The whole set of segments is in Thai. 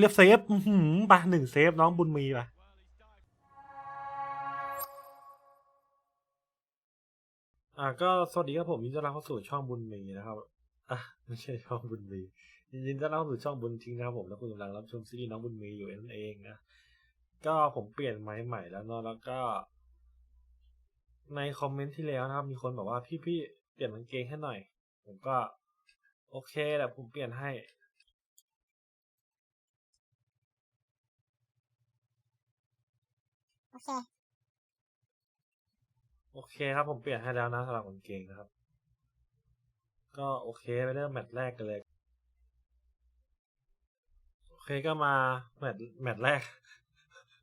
เรียบเซฟอือหือไปหนึ่งเซฟน้องบุญมีไปอ่าก็สวัสดีครับผมยินดีต้อนรับเข้าสู่ช่องบุญมีนะครับอะไม่ใช่ช่องบุญมียินดีต้อนรับเข้าสู่ช่องบุญทิ้งนะครับผมแล้วคุณกำลังรับชมซีรีส์น้องบุญมีอยู่นั่นเองนะก็ผมเปลี่ยนไม้ใหม่แล้วเนาะแล้วก็ ในคอมเมนต์ที่แล้วนะครับ มีคนบอกว่าพี่พี่เปลี่ยนกางเกงให้หน่อย ผมก็ โอเคแหละผมเปลี่ยนให้ เค โอเคครับผมเปลี่ยนให้แล้วนะสำหรับกางเกงนะครับ ก็โอเคไปเริ่มแมตช์แรกกันเลย โอเคก็มาแมตช์แมตช์แรก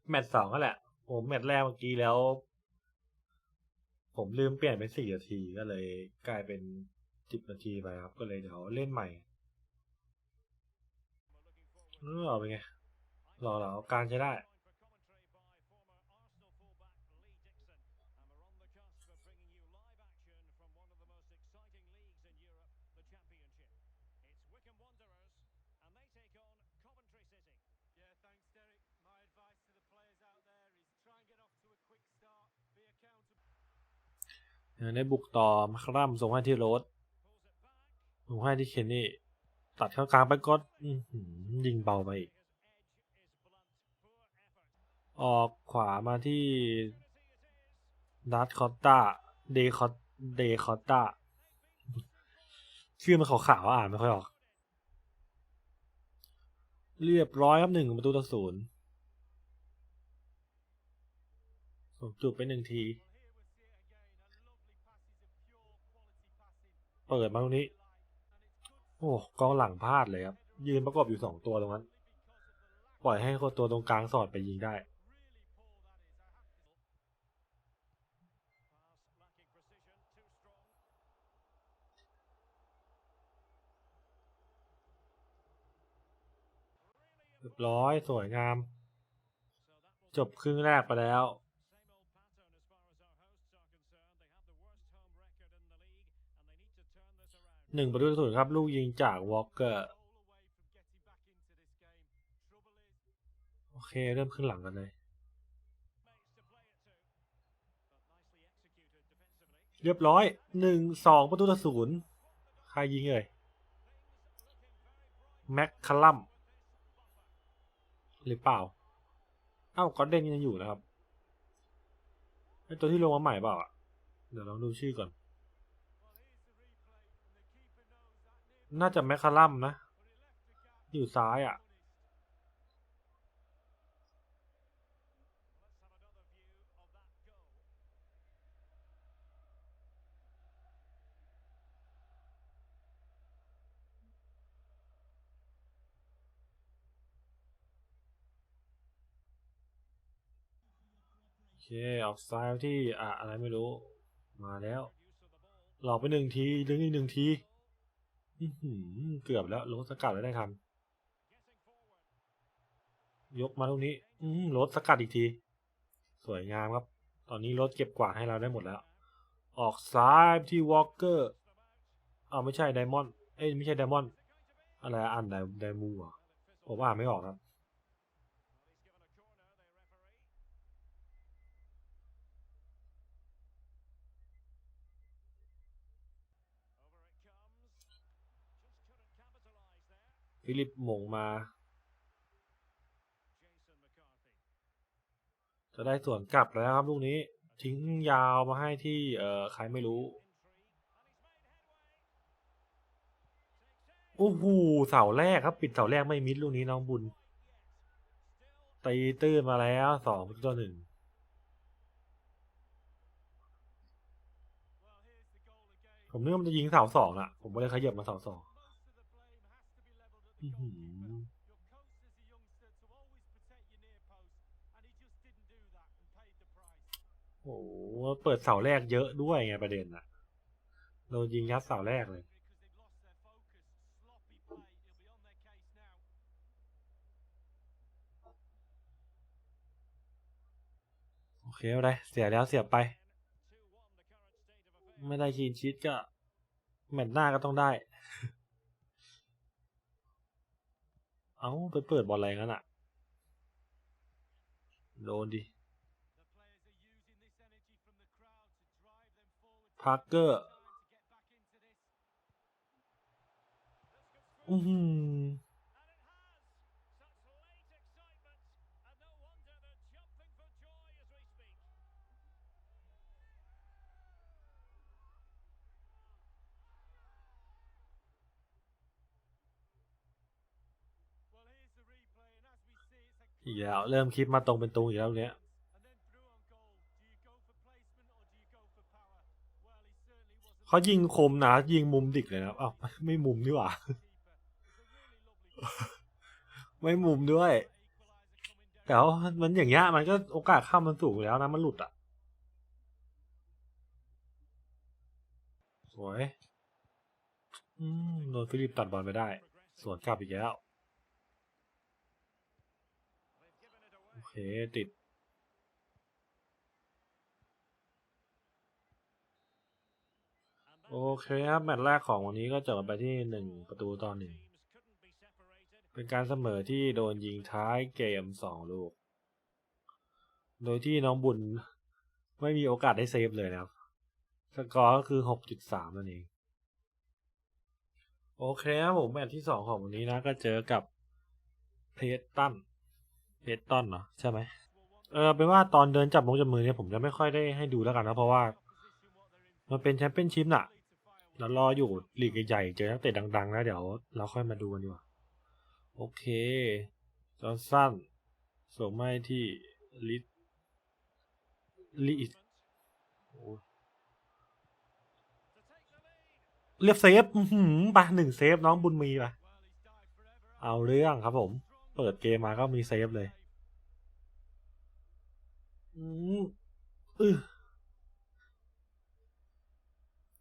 แมตช์สองก็แหละผมแมตช์แรกเมื่อกี้แล้ว ผมลืมเปลี่ยนเป็นสี่นาทีก็เลย กลายเป็นสิบนาทีไปครับ ก็เลยเดี๋ยวเล่นใหม่เออเป็นไงรอเราการใช้ได้ ได้บุกต่อมาครัมส่งให้ที่โรสส่งให้ที่เคนนี่ ตัดเข้ากลางไปก็ยิงเบาไปอีก ออกขวามาที่ดัตคอตตาเดคอตเดคอตตาชื่อมันขาวๆอ่านไม่ค่อยออก เรียบร้อยครับหนึ่งประตูต่อศูนย์ส่งจุดไปหนึ่งที เปิดมาตรงนี้ โอ้กองหลังพลาดเลยครับ ยืนประกบอยู่สองตัวตรงนั้น ปล่อยให้คนตัวตรงกลางสอดไปยิงได้ เรียบร้อยสวยงาม จบครึ่งแรกไปแล้ว หนึ่งประตูต่อศูนย์ครับลูกยิงจากวอลเกอร์โอเค เริ่มขึ้นหลังกันเลยเรียบร้อยหนึ่งสองประตูต่อศูนย์ใครยิงเอ่ยแม็กคลัมหรือเปล่า เอ้าก็เด้นยังอยู่นะครับไอตัวที่ลงมาใหม่เปล่าอะ เดี๋ยวลองดูชื่อก่อน น่าจะแมคคาลัมนะ อยู่ซ้ายอะ โอเค ออกซ้ายที่อะอะไรไม่รู้ มาแล้ว หลอกไปหนึ่งที ดึงอีกหนึ่งที เกือบแล้วรถสกัดแล้วได้ทำยกมาตรงนี้ อืรถสกัดอีกที สวยงามครับ ตอนนี้รถเก็บกวาดให้เราได้หมดแล้ว ออกซ้ายที่วอลเกอร์เอาไม่ใช่ไดมอนด์เอ้ยไม่ใช่ไดมอนด์อะไรอะอันไดไดมูอะผมอ่านไม่ออกครับ ฟิลิปหม่งมา จะได้ส่วนกลับแล้วครับลูกนี้ทิ้งยาวมาให้ที่เอ่อใครไม่รู้โอ้โหเสาแรกครับ ปิดเสาแรกไม่มิดลูกนี้น้องบุญตีตื้นมาแล้วสองต่อหนึ่งผมนึกว่ามันจะยิงเสาสองอะผมก็เลยขยับมาเสาสอง อื้อหือโอ้โหเปิดเสาแรกเยอะด้วยไงประเด็นอะโดนยิงยัดเสาแรกเลยโอเคอะไรเสียแล้วเสียไปไม่ได้คีนชีตก็แมตช์หน้าก็ต้องได้ เอา้าไปเปิดบอลอะไรงั้นอะโดนดิพาร์เกอร์ อือ อีกแล้วเริ่มคลิปมาตรงเป็นตรงอีกแล้วเนี้ยเขายิงคมนะยิงมุมดิกเลยนะอ้าวไม่มุมนี่หว่า ไม่มุมด้วยแต่ว่ามันอย่างเงี้ยมันก็โอกาสเข้ามันสูงแล้วนะมันหลุดอะ สวย อืมโดนฟิลิปตัดบอลไปได้ สวนกลับอีกแล้ว โอเค ติด โอเคครับ แมตช์แรกของวันนี้ก็จบไปที่หนึ่งประตูต่อหนึ่งเป็นการเสมอที่โดนยิงท้ายเกมสองลูก โดยที่น้องบุญไม่มีโอกาสได้เซฟเลยนะครับ สกอร์ก็คือหกจุดสามนั่นเอง โอเคครับผมแมตช์ที่สองของวันนี้นะก็เจอกับเพจตัน เพจตันเนาะใช่ไหมเออเป็นว่าตอนเดินจับมงจับมือเนี่ยผมจะไม่ค่อยได้ให้ดูแล้วกันนะเพราะว่า มันเป็นแชมเปี้ยนชิพน่ะแล้วรออยู่ลีกใหญ่ๆเจอนักเตะดังๆ แล้วเดี๋ยวเราค่อยมาดูกันดีกว่า โอเค จอห์นสันส่งไม่ที่ลิดลิเรียบเซฟอื้อหือไปหนึ่งเซฟน้องบุญมีไปเอาเรื่องครับผม เปิดเกมมาก็มีเซฟเลย อืออ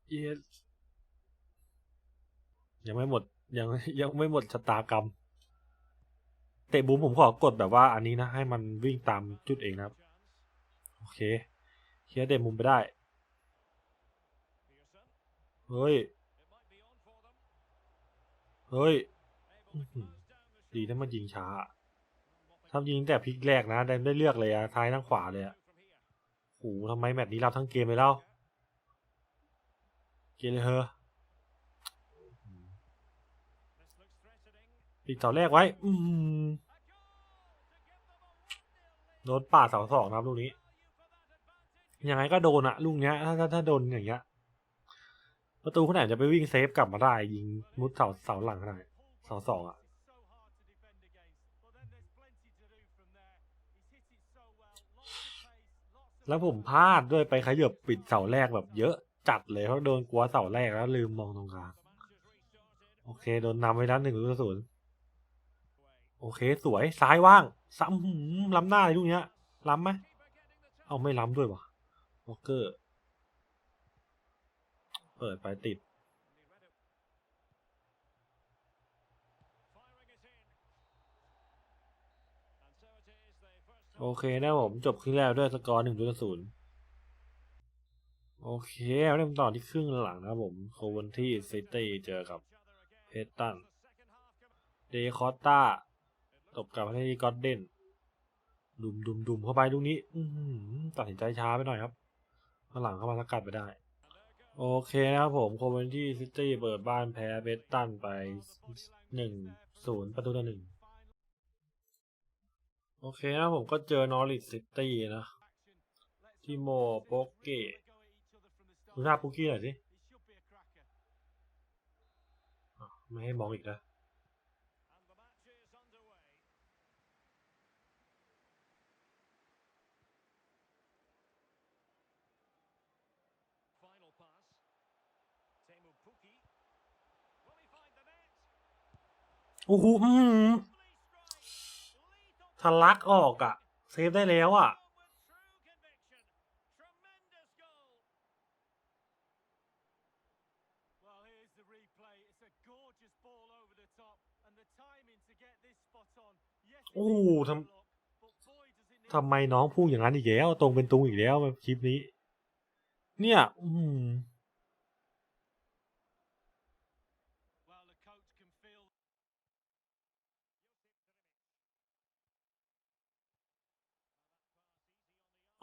เยสยังไม่หมด ยังยังไม่หมดชะตากรรม เตะบูมผมขอกดแบบว่าอันนี้นะ ให้มันวิ่งตามจุดเองนะครับ โอเคเคลียร์เตะมุมไปได้ เฮ้ย เฮ้ย ดีถ้ามันยิงช้า ถ้ายิงแต่พลิกแรกนะได้ได้เลือกเลยอะท้ายทั้งขวาเลยอะโหทำไมแมตช์นี้รับทั้งเกมเลยเล่า เกเลยเฮอปิดเสาแรกไว้ อืมโดนป่าเสาสองนะครับลูกนี้ ยังไงก็โดนอะลูกเนี้ย ถ้าถ้าถ้าโดนอย่างเงี้ย ประตูคนไหนจะไปวิ่งเซฟกลับมาได้ ยิงมุดเสาเสาหลังขนาดเสาสองอะ แล้วผมพลาดด้วยไปขยับปิดเสาแรกแบบเยอะจัดเลยเพราะโดนกลัวเสาแรกแล้วลืมมองตรงกลางโอเค โดนนำไว้ด้านหนึ่งลูกศูนย์โอเค สวยซ้ายว่างซ้ำล้ำหน้าเลยลูกเนี้ยล้ำไหมเอาไม่ล้ำด้วยวะวอเกอร์ เปิดไปติด โอเคนะผมจบครึ่งแรกด้วยสกอร์หนึ่งต่อศูนย์โอเคเริ่มต่อที่ครึ่งหลังนะครับผมโควันที่ซิตี้เจอกับเพชรตันเดคอตตาตบกลับที่กอดเดนดุมดุมดุมเข้าไปลูกนี้อืตัดสินใจช้าไปหน่อยครับข้างหลังเข้ามาสกัดไปได้ โอเคนะครับผมโควันที่ซิตี้เปิดบ้านแพ้เบสตันไปหนึ่งศูนย์ประตูต่อหนึ่ง โอเคนะผมก็เจอนอริ t ซิตี้นะทีโมโปกเกตดูหน้าปุกกี้หน่อยสิไม่ให้มองอีกแล้วโอ้โหอื้อหือ Lovely strike. Lethal ทะลักออกอะเซฟได้แล้วอะ with true conviction. Tremendous goal. Well, here's the replay. It's a gorgeous ball over the top, and the timing to get this spot on. Yes, it โอ้ is โห a ท block, but boy does it need ำทำไมน้องพูดอย่างนั้นอีกแล้ว ตรงเป็นตุงอีกแล้วคลิปนี้ เนี่ย อืม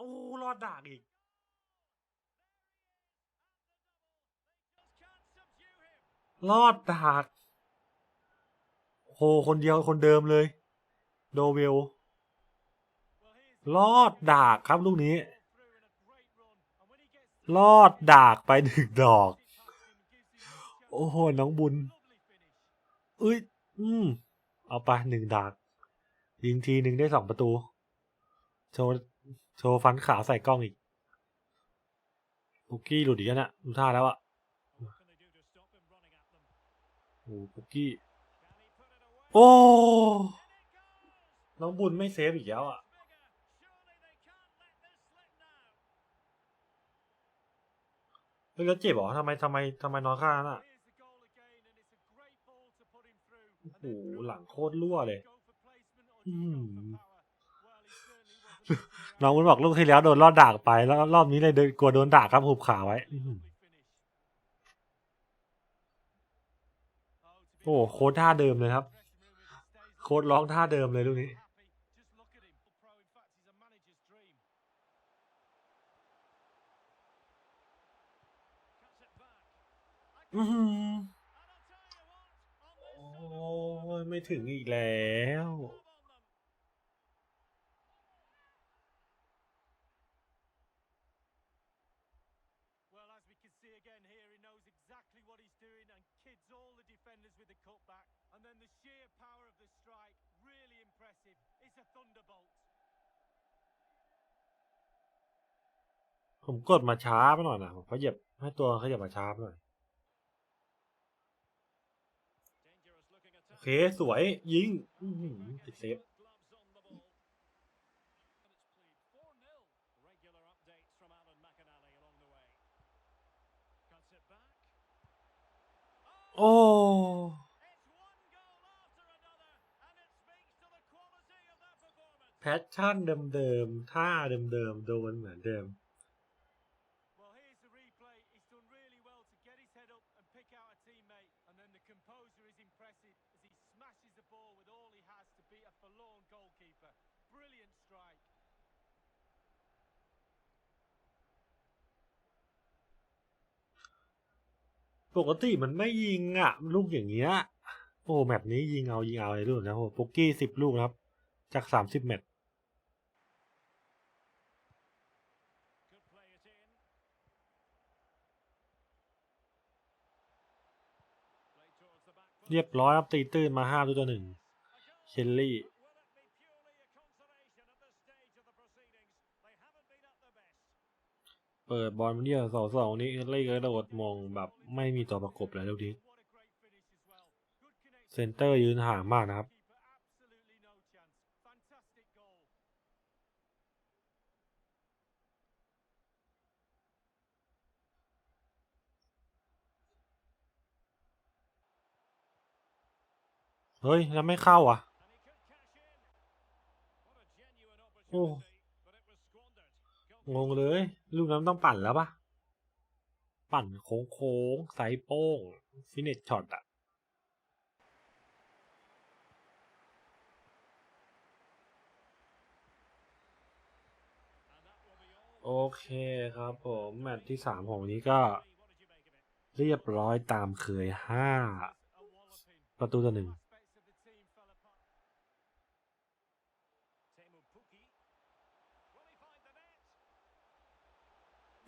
อ้ รอดดากอีก รอดดากโหคนเดียวคนเดิมเลย โดเวลรอดดากครับลูกนี้ รอดดากไปหนึ่งดอก โอ้โห น้องบุญเอ้ย อืม เอาไปหนึ่งดาก ยิงทีหนึ่งได้สองประตู โชว์ โชว์ฟันขาวใส่กล้องอีกปุกกี้หลุดอีกแล้วนี่ยดูท่าแล้วอะโอ้ปุกกี้ โอ้ น้องบุญไม่เซฟอีกแล้วอะเฮ้ยแล้วเจ็บเหรอทำไมทำไมทำไมนอนข้างนั้นอะโอ้โหหลังโคตรรั่วเลย อืม น้องบุญบอกลูกที่แล้วโดนลอดด่ากไป แล้วรอบนี้เลยเดินกลัวโดนด่าครับหุบขาไว้ โอ้โค้ดท่าเดิมเลยครับ โค้ดร้องท่าเดิมเลยลูกนี้อืโอ้ยไม่ถึงอีกแล้ว exactly what he's doing and kids all the defenders with the cutback. And then the sheer power of the strike, really impressive. It's a thunderbolt. ผมกดมาช้าไปหน่อยนะผมขยับให้ตัวขยับมาช้าไปหน่อยโอเค สวยยิงติดเซฟ โอ้แพชชั่นเดิมๆท่าเดิมๆโดนเหมือนเดิม Well, here's the replay. He's done really well to get his head up and pick out a teammate, and then the composure is impressive as he smashes the ball with all he has to beat a forlorn goalkeeper. Brilliant strike. ปกติมันไม่ยิงอะลูกอย่างเงี้ย โอ้แมตช์นี้ยิงเอายิงเอาเลยลูกนะโอ้ปุกกี้สิบลูกนะครับ จากสามสิบแมตช์เรียบร้อยครับตีตื้นมาห้าตัวหนึ่งเชลลี่ เปิดบอลมาเนี่ยสองสองนี้เล่กระโดดมองแบบไม่มีตัวประกบเลยลูกนี้เซนเตอร์ยืนห่างมากนะครับ เฮ้ยแล้วไม่เข้าอะ งงเลยลูกนั้นต้องปั่นแล้วปะปั่นโค้งโค้งๆไซโป้ง ฟินิชช็อตอะโอเคครับผม แมตช์ที่สามของวันนี้ก็ เรียบร้อยตามเคยห้าประตูต่อหนึ่ง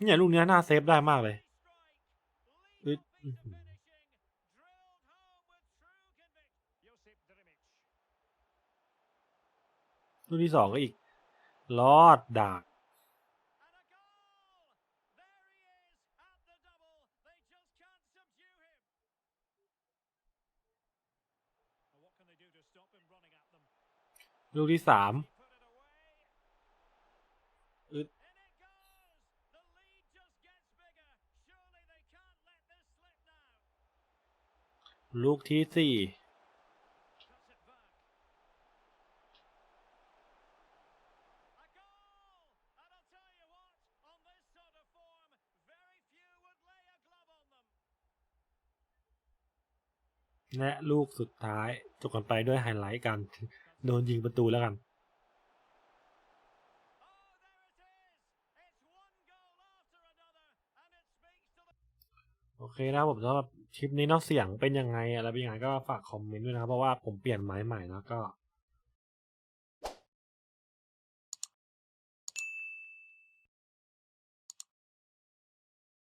เนี่ยลูกเนี้ยน่าเซฟได้มากเลยลูกที่สองก็อีก ลอดดากลูกที่สาม ลูกที่สี่และลูกสุดท้ายจบกันไปด้วยไฮไลท์กัน โดนยิงประตูแล้วกัน อเคนะครับผมสำหรับคลิปนี้เนาะเสียงเป็นยังไงอะไรเป็นยังไงก็ฝากคอมเมนต์ด้วยนะครับเพราะว่าผมเปลี่ยนไม้ใหม่เนอะก็